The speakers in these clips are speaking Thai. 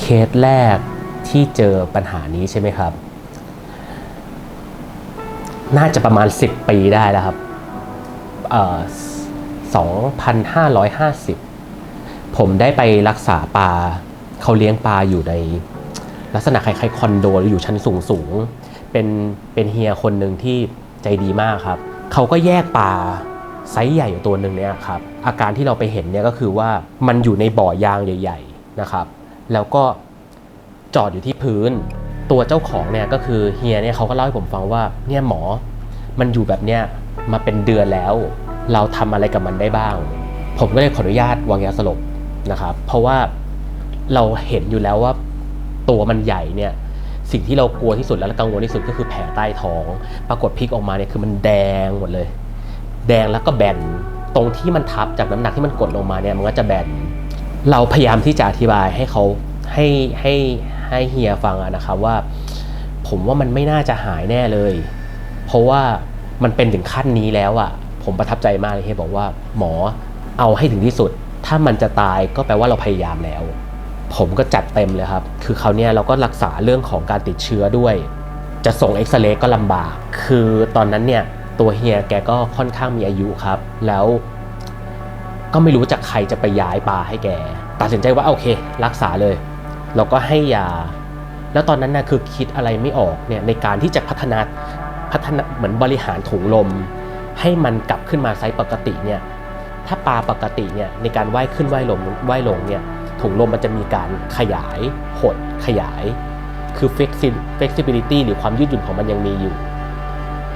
เคสแรกที่เจอปัญหานี้ใช่ไหมครับ น่าจะประมาณ 10 ปีได้แล้วครับ2,550 ผมได้ไปรักษาปลาเขาเลี้ยงปลาอยู่ใน ลักษณะคล้ายๆคอนโดหรืออยู่ชั้นสูงสูงเป็นเป็นเฮียคนหนึ่งที่ใจดีมากครับ เขาก็แยกปลาไซส์ใหญ่ตัวหนึ่งเนี่ยครับ อาการที่เราไปเห็นเนี่ยก็คือว่ามันอยู่ในบ่อยางใหญ่ ๆ นะครับ แล้วก็จอดอยู่ที่พื้น ตัวเจ้าของเนี่ยก็คือเฮียเนี่ยเขาก็เล่าให้ผมฟังว่าเนี่ยหมอ มันอยู่แบบเนี้ยมาเป็นเดือนแล้ว เราทำอะไรกับมันได้บ้าง ผมก็เลยขออนุญาตวางยาสลบนะครับ เพราะว่าเราเห็นอยู่แล้วว่าตัวมันใหญ่เนี่ยสิ่งที่เรากลัวที่สุดและกังวลที่สุดก็คือแผลใต้ท้อง ปรากฏพลิกออกมาเนี่ยคือมันแดงหมดเลย แดงแล้วก็แบน ตรงที่มันทับจากน้ำหนักที่มันกดลงมาเนี่ยมันก็จะแบน เราพยายามที่จะอธิบายให้เขาให้ให้ให้เฮียฟังอะนะครับว่า ผมว่ามันไม่น่าจะหายแน่เลย เพราะว่ามันเป็นถึงขั้นนี้แล้วอะผมประทับใจมากเลยเฮียบอกว่า หมอเอาให้ถึงที่สุด ถ้ามันจะตายก็แปลว่าเราพยายามแล้ว ผมก็จัดเต็มเลยครับ คือเขาวเนี่ยเราก็รักษาเรื่องของการติดเชื้อด้วย จะส่งเอ็กซเรย์ก็ลำบาก คือตอนนั้นเนี่ยตัวเฮียแกก็ค่อนข้างมีอายุครับ แล้ว ก็ไม่รู้จากใครจะไปย้ายปลาให้แก ตัดสินใจว่าโอเค รักษาเลย เราก็ให้ยา แล้วตอนนั้นนะคือคิดอะไรไม่ออกเนี่ยในการที่จะพัฒนาพัฒนาเหมือนบริหารถุงลม ให้มันกลับขึ้นมาไซส์ปกติเนี่ยถ้าปลาปกติเนี่ยในการว่ายขึ้นว่ายลงว่ายลงเนี่ยถุงลมมันจะมีการขยายหดขยาย คือ flexi- flexibility หรือความยืดหยุ่นของมันยังมีอยู่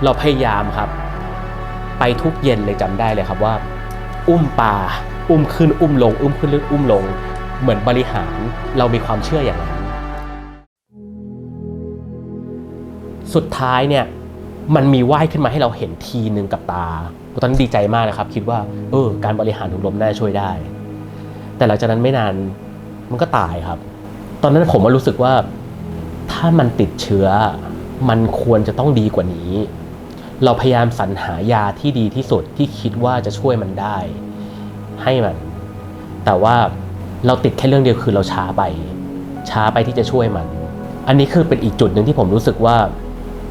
เราพยายามครับ ไปทุกเย็นเลยจำได้เลยครับว่า อุ้มปลาอุ้มขึ้นอุ้มลง อุ้มขึ้นอุ้มลง เหมือนบริหารเรามีความเชื่ออย่างนั้นสุดท้ายเนี่ยมันมีว่ายขึ้นมาให้เราเห็นทีหนึ่งกับตาตอนนั้นดีใจมากนะครับ คิดว่า เออ การบริหารถุงลมน่าจะช่วยได้ แต่หลังจากนั้นไม่นานมันก็ตายครับ ตอนนั้นผมว่ารู้สึกว่า ถ้ามันติดเชื้อ มันควรจะต้องดีกว่านี้ เราพยายามสรรหายาที่ดีที่สุดที่คิดว่าจะช่วยมันได้ ให้มัน แต่ว่าเราติดแค่เรื่องเดียวคือเราช้าไป ช้าไปที่จะช่วยมัน อันนี้คือเป็นอีกจุดหนึ่งที่ผมรู้สึกว่า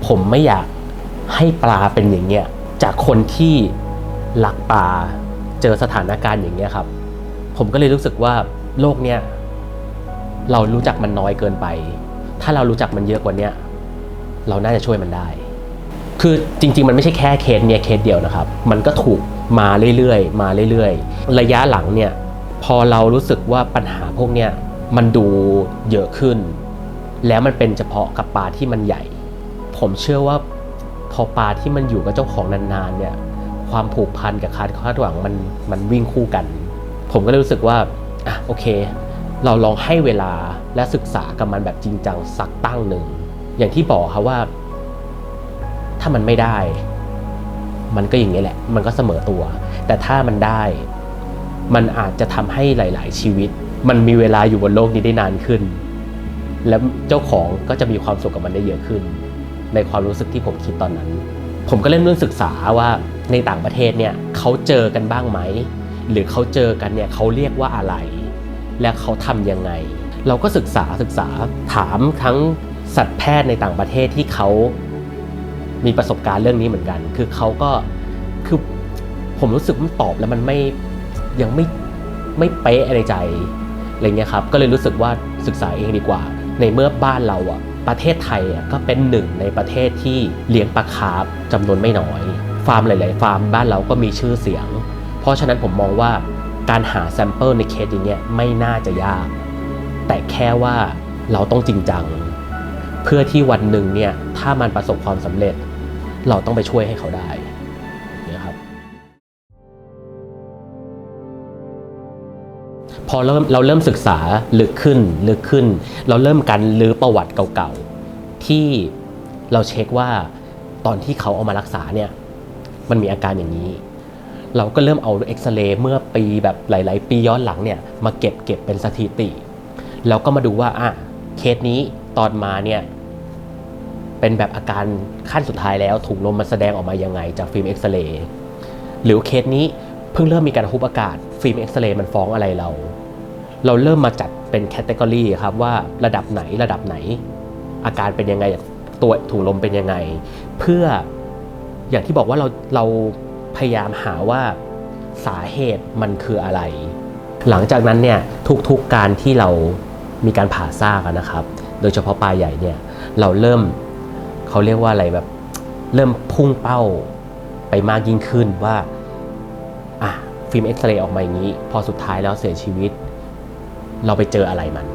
ผมไม่อยากให้ปลาเป็นอย่างเงี้ยจากคนที่รักปลาเจอสถานการณ์อย่างเงี้ยครับ ผมก็เลยรู้สึกว่าโลกเนี้ยเรารู้จักมันน้อยเกินไป ถ้าเรารู้จักมันเยอะกว่าเนี้ยเราน่าจะช่วยมันได้ คือจริง ๆ มันไม่ใช่แค่เคสเนี่ยเคสเดียวนะครับ มันก็ถูกมาเรื่อยๆ มาเรื่อยๆ ระยะหลังเนี่ยพอเรารู้สึกว่าปัญหาพวกเนี้ยมันดูเยอะขึ้น แล้วมันเป็นเฉพาะกับปลาที่มันใหญ่ ผมเชื่อว่าพอปลาที่มันอยู่กับเจ้าของนานๆเนี่ยความผูกพันกับคาดคาดหวังมันมันวิ่งคู่กัน ผมก็เลยรู้สึกว่าอะโอเค เราลองให้เวลาและศึกษากับมันแบบจริงจังสักตั้งหนึ่งอย่างที่บอกครับว่า ถ้ามันไม่ได้ มันก็อย่างนี้แหละ มันก็เสมอตัว แต่ถ้ามันได้ มันอาจจะทำให้หลาย ๆ ชีวิต มันมีเวลาอยู่บนโลกนี้ได้นานขึ้น แล้วเจ้าของก็จะมีความสุขกับมันได้เยอะขึ้น ในความรู้สึกที่ผมคิดตอนนั้น ผมก็เริ่มเริ่มศึกษาว่าในต่างประเทศเนี่ยเขาเจอกันบ้างไหม หรือเขาเจอกันเนี่ยเขาเรียกว่าอะไร และเขาทำยังไง เราก็ศึกษาศึกษาถามทั้งสัตวแพทย์ในต่างประเทศที่เขา มีประสบการณ์เรื่องนี้เหมือนกัน คือเขาก็คือผมรู้สึกมันตอบแล้วมันไม่ยังไม่ไม่เป๊ะในใจอะไรเงี้ยครับก็เลยรู้สึกว่าศึกษาเองดีกว่า ในเมื่อบ้านเราอะประเทศไทยอะก็เป็นหนึ่งในประเทศที่เลี้ยงปลาคาร์ฟจำนวนไม่น้อย ฟาร์มหลาย ๆ ฟาร์มบ้านเราก็มีชื่อเสียง เพราะฉะนั้นผมมองว่าการหาแซมเปิลในเคสอย่างเงี้ยไม่น่าจะยาก แต่แค่ว่าเราต้องจริงจัง เพื่อที่วันหนึ่งเนี่ยถ้ามันประสบความสำเร็จ เราต้องไปช่วยให้เขาได้นะครับพอเริ่มเราเริ่มศึกษาลึกขึ้นลึกขึ้น เราเริ่มการลื้อประวัติเก่าๆ ที่เราเช็คว่าตอนที่เขาเอามารักษาเนี่ยมันมีอาการอย่างนี้ เราก็เริ่มเอาเอ็กซเรย์เมื่อปีแบบหลาย ๆ ปีย้อนหลังเนี่ยมาเก็บเก็บเป็นสถิติ แล้วก็มาดูว่าอะเคสนี้ตอนมาเนี่ย เป็นแบบอาการขั้นสุดท้ายแล้วถุงลมมันแสดงออกมายังไงจากฟิล์มเอ็กซเรย์หรือเคสนี้เพิ่งเริ่มมีการฮุบอากาศฟิล์มเอ็กซเรย์มันฟ้องอะไรเรา เราเริ่มมาจัดเป็นแคตตากรีครับว่าระดับไหนระดับไหน อาการเป็นยังไงตัวถุงลมเป็นยังไง เพื่ออย่างที่บอกว่าเราเราพยายามหาว่าสาเหตุมันคืออะไร หลังจากนั้นเนี่ยทุกๆการที่เรามีการผ่าซากนะครับ โดยเฉพาะปลาใหญ่เนี่ยเราเริ่ม เขาเรียกว่าอะไรแบบ เริ่มพุ่งเป้าไปมากยิ่งขึ้นว่าอะฟิล์มเอ็กซเรย์ออกมาอย่างนี้ พอสุดท้ายแล้วเสียชีวิต เราไปเจออะไรมัน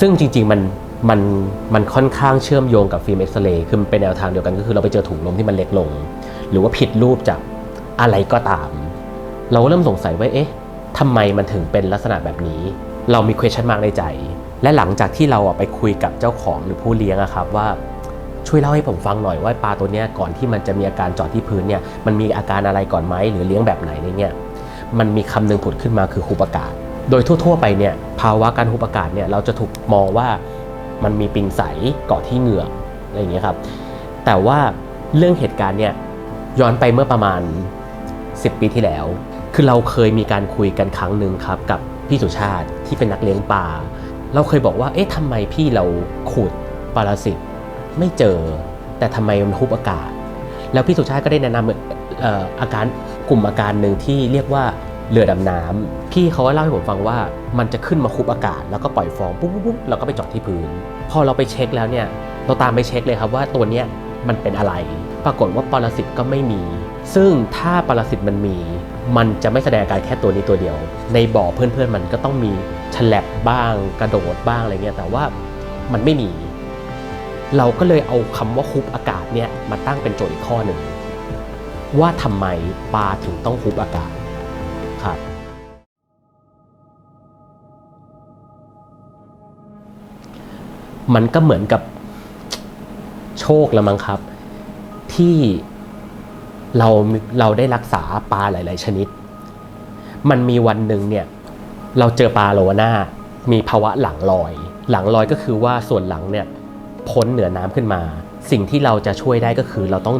ซึ่งจริง ๆ มันมันมันค่อนข้างเชื่อมโยงกับฟิล์มเอ็กซเรย์คือมันเป็นแนวทางเดียวกันก็คือเราไปเจอถุงลมที่มันเล็กลง หรือว่าผิดรูปจากอะไรก็ตาม เราเริ่มสงสัยว่าเอ๊ะทำไมมันถึงเป็นลักษณะแบบนี้ เรามี question mark ในใจ และหลังจากที่เราไปคุยกับเจ้าของหรือผู้เลี้ยงอะครับว่า ช่วยเล่าให้ผมฟังหน่อยว่าปลาตัวเนี้ยก่อนที่มันจะมีอาการจอดที่พื้นเนี่ยมันมีอาการอะไรก่อนไหมหรือเลี้ยงแบบไหนอะไรเงี้ยมันมีคำหนึงผุดขึ้นมาคือหุบอากาศ โดยทั่ว ๆ ไปเนี่ยภาวะการหุบอากาศเนี่ยเราจะถูกมองว่ามันมีปิงใสเกาะที่เหงือกอะไรอย่างเงี้ยครับแต่ว่าเรื่องเหตุการณ์เนี่ยย้อนไปเมื่อประมาณ 10 ปีที่แล้ว คือเราเคยมีการคุยกันครั้งหนึ่งครับกับพี่สุชาติที่เป็นนักเลี้ยงปลาเราเคยบอกว่าเอ๊ะทำไมพี่เราขูดปรสิต ไม่เจอ แต่ทำไมมันฮุบอากาศ แล้วพี่สุชาติก็ได้แนะนำเอ่ออาการกลุ่มอาการหนึ่งที่เรียกว่าเรือดำน้ำพี่เขาเล่าให้ผมฟังว่ามันจะขึ้นมาคุบอากาศ แล้วก็ปล่อยฟองปุ๊บปุ๊บปุ๊บแล้วก็ไปจาะที่พื้น พอเราไปเช็คแล้วเนี่ยเราตามไปเช็คเลยครับว่าตัวเนี้ยมันเป็นอะไร ปรากฏว่าปรสิตก็ไม่มี ซึ่งถ้าปรสิตมันมี มันจะไม่แสดงอาการแค่ตัวนี้ตัวเดียว ในบ่อเพื่อนๆมันก็ต้องมีฉลับบ้างกระโดดบ้างอะไรเงี้ยแต่ว่ามันไม่มี เราก็เลยเอาคำว่าฮุบอากาศเนี่ยมาตั้งเป็นโจทย์อีกข้อหนึ่งว่าทำไมปลาถึงต้องฮุบอากาศครับมันก็เหมือนกับโชคล้วมั้งครับ ที่เราเราได้รักษาปลาหลาย ๆ ชนิด มันมีวันหนึ่งเนี่ยเราเจอปลาโลวาน่ามีภาวะหลังลอย หลังลอยก็คือว่าส่วนหลังเนี่ย พ้นเหนือน้ำขึ้นมา สิ่งที่เราจะช่วยได้ก็คือเราต้อง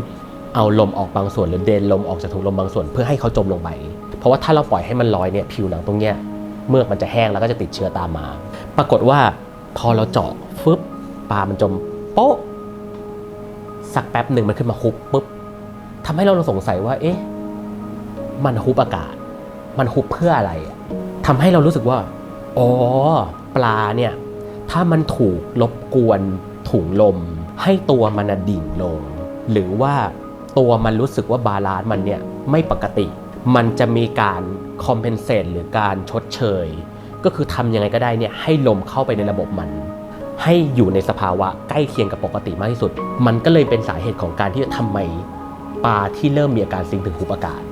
เอาลมออกบางส่วนหรือเดนลมออกจากถุงลมบางส่วนเพื่อให้เขาจมลงไป เพราะว่าถ้าเราปล่อยให้มันลอยเนี่ยผิวหนังตรงเนี้ยเมือกมันจะแห้งแล้วก็จะติดเชื้อตามมา ปรากฏว่าพอเราเจาะฟึบปลามันจมโป๊ะสักแป๊บหนึ่งมันขึ้นมาฮุบปุ๊บทำให้เราสงสัยว่า เอ๊ะ มันฮุบอากาศ มันฮุบเพื่ออะไรอะทำให้เรารู้สึกว่า อ๋อ ปลาเนี่ย ถ้ามันถูกรบกวน ถุงลม ให้ตัวมันดิ่งลง หรือว่าตัวมันรู้สึกว่าบาลานซ์มันเนี่ยไม่ปกติ มันจะมีการคอมเพนเซตหรือการชดเชย ก็คือทำยังไงก็ได้เนี่ยให้ลมเข้าไปในระบบมัน ให้อยู่ในสภาวะใกล้เคียงกับปกติมากที่สุด มันก็เลยเป็นสาเหตุของการที่ทำไมปลาที่เริ่มมีอาการซิงถึงหุบอากาศ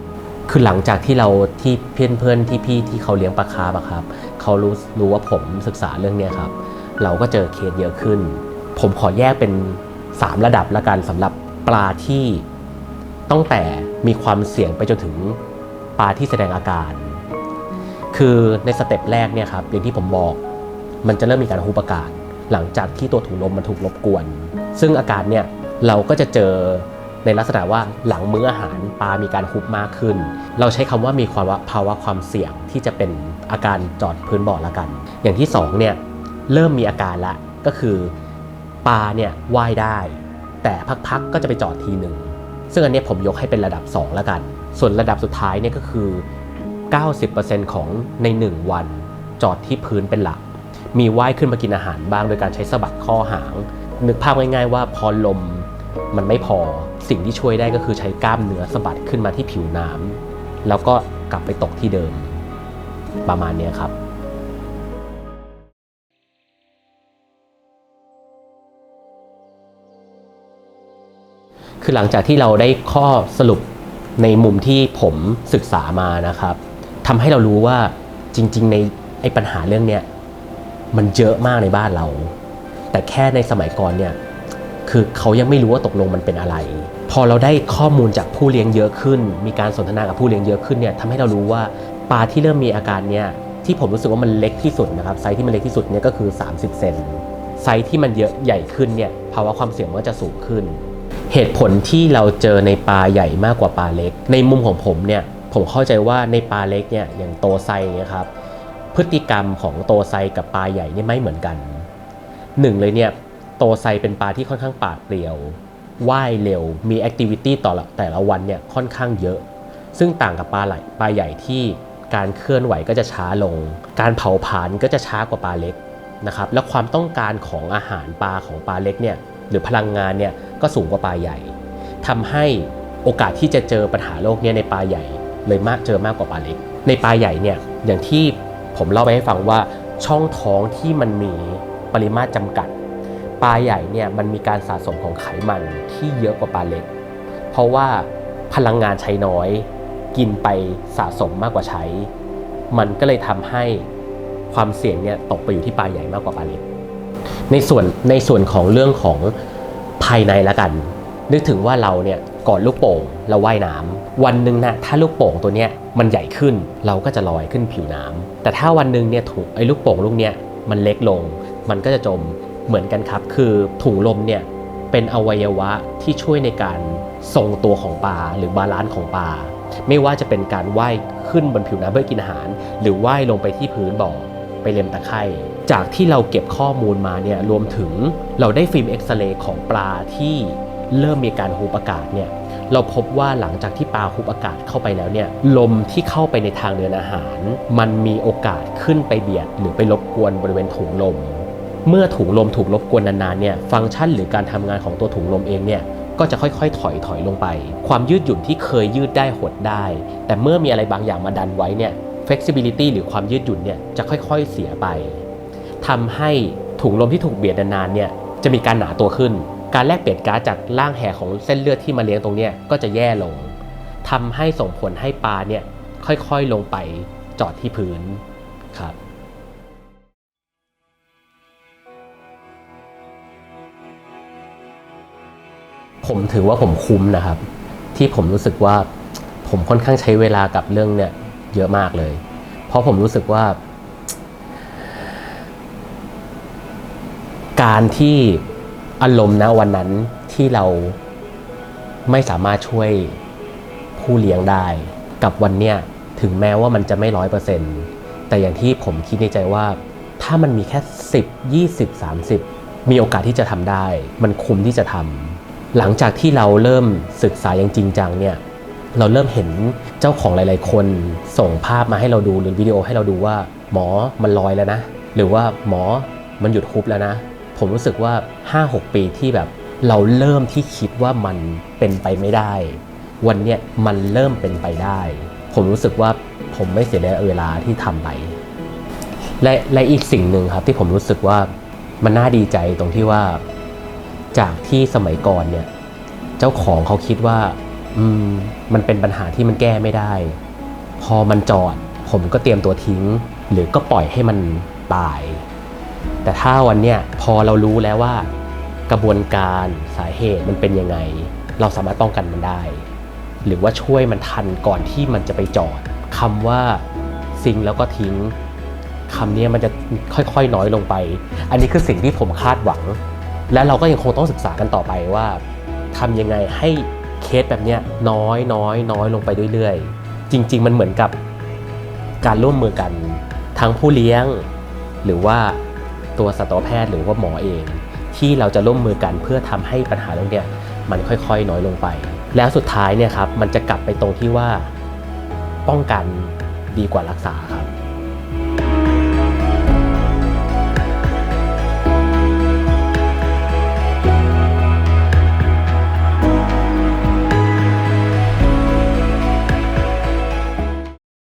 คือหลังจากที่เราที่เพื่อนเพื่อนๆที่พี่ที่เขาเลี้ยงปลาคาร์ฟอะครับเขารู้รู้ว่าผมศึกษาเรื่องนี้ครับ เราก็เจอเคสเยอะขึ้น ผมขอแยกเป็น 3 ระดับละกันสำหรับปลาที่ตั้งแต่มีความเสี่ยงไปจนถึงปลาที่แสดงอาการ คือในสเต็ปแรกเนี่ยครับอย่างที่ผมบอก มันจะเริ่มมีการฮุบอากาศ หลังจากที่ตัวถุงลมมันถูกรบกวน ซึ่งอาการเนี่ยเราก็จะเจอในลักษณะว่าหลังมื้ออาหารปลามีการฮุบมากขึ้น เราใช้คำว่ามีความภาวะความเสี่ยงที่จะเป็นอาการจอดพื้นบ่อละกัน อย่างที่สองเนี่ยเริ่มมีอาการละก็คือ ปลาเนี่ยว่ายได้ แต่พักๆก็จะไปจอดทีหนึ่งซึ่งอันนี้ผมยกให้เป็นระดับ 2 แล้วกัน ส่วนระดับสุดท้ายเนี่ยก็คือ 90%ของใน 1 วัน จอดที่พื้นเป็นหลัก มีว่ายขึ้นมากินอาหารบ้างโดยการใช้สะบัดข้อหาง นึกภาพง่าย ๆ ว่าพอลมมันไม่พอสิ่งที่ช่วยได้ก็คือใช้กล้ามเนื้อสะบัดขึ้นมาที่ผิวน้ำแล้วก็กลับไปตกที่เดิม ประมาณนี้ครับ คือหลังจากที่เราได้ข้อสรุปในมุมที่ผมศึกษามานะครับทำให้เรารู้ว่าจริง ๆ ในไอ้ปัญหาเรื่องเนี้ยมันเยอะมากในบ้านเรา แต่แค่ในสมัยก่อนเนี่ยคือเขายังไม่รู้ว่าตกลงมันเป็นอะไร พอเราได้ข้อมูลจากผู้เลี้ยงเยอะขึ้น มีการสนทนากับผู้เลี้ยงเยอะขึ้นเนี่ยทำให้เรารู้ว่าปลาที่เริ่มมีอาการเนี่ยที่ผมรู้สึกว่ามันเล็กที่สุดนะครับไซส์ที่มันเล็กที่สุดเนี่ยก็คือ 30 เซนไซส์ที่มันเยอะใหญ่ขึ้นเนี่ยภาวะความเสี่ยงมันก็จะสูงขึ้น เหตุผลที่เราเจอในปลาใหญ่มากกว่าปลาเล็ก ในมุมของผมเนี่ยผมเข้าใจว่าในปลาเล็กเนี่ยอย่างโตไซเงี้ยครับพฤติกรรมของโตไซกับปลาใหญ่เนี่ยไม่เหมือนกันหนึ่งเลยเนี่ยโตไซเป็นปลาที่ค่อนข้างปาดเปรียวว่ายเร็วมีแอคทิวิตี้ต่อแต่ละวันเนี่ยค่อนข้างเยอะ ซึ่งต่างกับปลาไหลปลาใหญ่ที่การเคลื่อนไหวก็จะช้าลง การเผาผลาญก็จะช้ากว่าปลาเล็กนะครับและความต้องการของอาหารปลาของปลาเล็กเนี่ย หรือพลังงานเนี่ยก็สูงกว่าปลาใหญ่ทำให้โอกาสที่จะเจอปัญหาโรคเนี่ยในปลาใหญ่ เลยมากเจอมากกว่าปลาเล็ก ในปลาใหญ่เนี่ยอย่างที่ผมเล่าไปให้ฟังว่าช่องท้องที่มันมีปริมาตรจำกัด ปลาใหญ่เนี่ยมันมีการสะสมของไขมันที่เยอะกว่าปลาเล็ก เพราะว่าพลังงานใช้น้อย กินไปสะสมมากกว่าใช้ มันก็เลยทำให้ความเสี่ยงเนี่ยตกไปอยู่ที่ปลาใหญ่มากกว่าปลาเล็ก ในส่วนในส่วนของเรื่องของภายในละกัน นึกถึงว่าเราเนี่ยก่อนลูกโป่งเราว่ายน้ำวันหนึ่งนะถ้าลูกโป่งตัวเนี้ยมันใหญ่ขึ้นเราก็จะลอยขึ้นผิวน้ำแต่ถ้าวันหนึ่งเนี่ยถุงไอ้ลูกโป่งลูกเนี้ยมันเล็กลง มันก็จะจมเหมือนกันครับ คือถุงลมเนี่ยเป็นอวัยวะที่ช่วยในการทรงตัวของปลาหรือบาลานซ์ของปลาไม่ว่าจะเป็นการว่ายขึ้นบนผิวน้ำเพื่อกินอาหาร หรือว่ายลงไปที่พื้นบ่อ ไปเล็มตะไคร่จากที่เราเก็บข้อมูลมาเนี่ยรวมถึงเราได้ฟิล์มเอ็กซเรย์ของปลาที่เริ่มมีการหูปอากาศเนี่ยเราพบว่าหลังจากที่ปลาหูปอากาศเข้าไปแล้วเนี่ยลมที่เข้าไปในทางเดินอาหาร มันมีโอกาสขึ้นไปเบียด หรือไปรบกวนบริเวณถุงลม เมื่อถุงลมถูกรบกวนนานๆเนี่ยฟังก์ชันหรือการทำงานของตัวถุงลมเองเนี่ยก็จะค่อยๆ ถอยถอยลงไป ความยืดหยุ่นที่เคยยืดได้หดได้ แต่เมื่อมีอะไรบางอย่างมาดันไว้เนี่ย flexibility หรือความยืดหยุ่นเนี่ยจะค่อยๆเสียไปทำให้ถุงลมที่ถูกเบียดนานๆเนี่ยจะมีการหนาตัวขึ้น การแลกเปลี่ยนก๊าซจากร่างแห่ของเส้นเลือดที่มาเลี้ยงตรงเนี้ยก็จะแย่ลงทำให้ส่งผลให้ปลาเนี่ยค่อยๆลงไปจอดที่พื้นครับผมถือว่าผมคุ้มนะครับ ที่ผมรู้สึกว่าผมค่อนข้างใช้เวลากับเรื่องเนี่ย เยอะมากเลย เพราะผมรู้สึกว่า การที่อารมณ์นะวันนั้นที่เราไม่สามารถช่วยผู้เลี้ยงได้ กับวันเนี้ยถึงแม้ว่ามันจะไม่ร้อยเปอร์เซ็นต์แต่อย่างที่ผมคิดในใจว่าถ้ามันมีแค่10 20 30 มีโอกาสที่จะทำได้ มันคุ้มที่จะทำหลังจากที่เราเริ่มศึกษาอย่างจริงจังเนี่ย เราเริ่มเห็นเจ้าของหลาย ๆ คนส่งภาพมาให้เราดูหรือวิดีโอให้เราดูว่าหมอมันลอยแล้วนะ หรือว่าหมอมันหยุดคุบแล้วนะ ผมรู้สึกว่า 5-6 ปีที่แบบเราเริ่มที่คิดว่ามันเป็นไปไม่ได้ วันเนี้ยมันเริ่มเป็นไปได้ ผมรู้สึกว่าผมไม่เสียเวลาที่ทำไป และและอีกสิ่งหนึ่งครับที่ผมรู้สึกว่ามันน่าดีใจตรงที่ว่า จากที่สมัยก่อนเนี่ย เจ้าของเขาคิดว่า อืมมันเป็นปัญหาที่มันแก้ไม่ได้ พอมันจอด ผมก็เตรียมตัวทิ้ง หรือก็ปล่อยให้มันตาย แต่ถ้าวันเนี้ยพอเรารู้แล้วว่า กระบวนการสาเหตุมันเป็นยังไง เราสามารถป้องกันมันได้ หรือว่าช่วยมันทันก่อนที่มันจะไปจอดคำว่าซิงแล้วก็ทิ้งคำนี้มันจะค่อยๆน้อยลงไป อันนี้คือสิ่งที่ผมคาดหวัง และเราก็ยังคงต้องศึกษากันต่อไปว่าทำยังไงให้ เคสแบบนี้น้อยน้อยน้อยลงไปเรื่อยๆ จริง ๆ มันเหมือนกับการร่วมมือกันทั้งผู้เลี้ยง หรือว่าตัวสัตวแพทย์หรือว่าหมอเอง ที่เราจะร่วมมือกันเพื่อทำให้ปัญหาเรื่องเนี้ยมันค่อยๆ น้อยลงไป แล้วสุดท้ายเนี่ยครับมันจะกลับไปตรงที่ว่าป้องกันดีกว่ารักษาค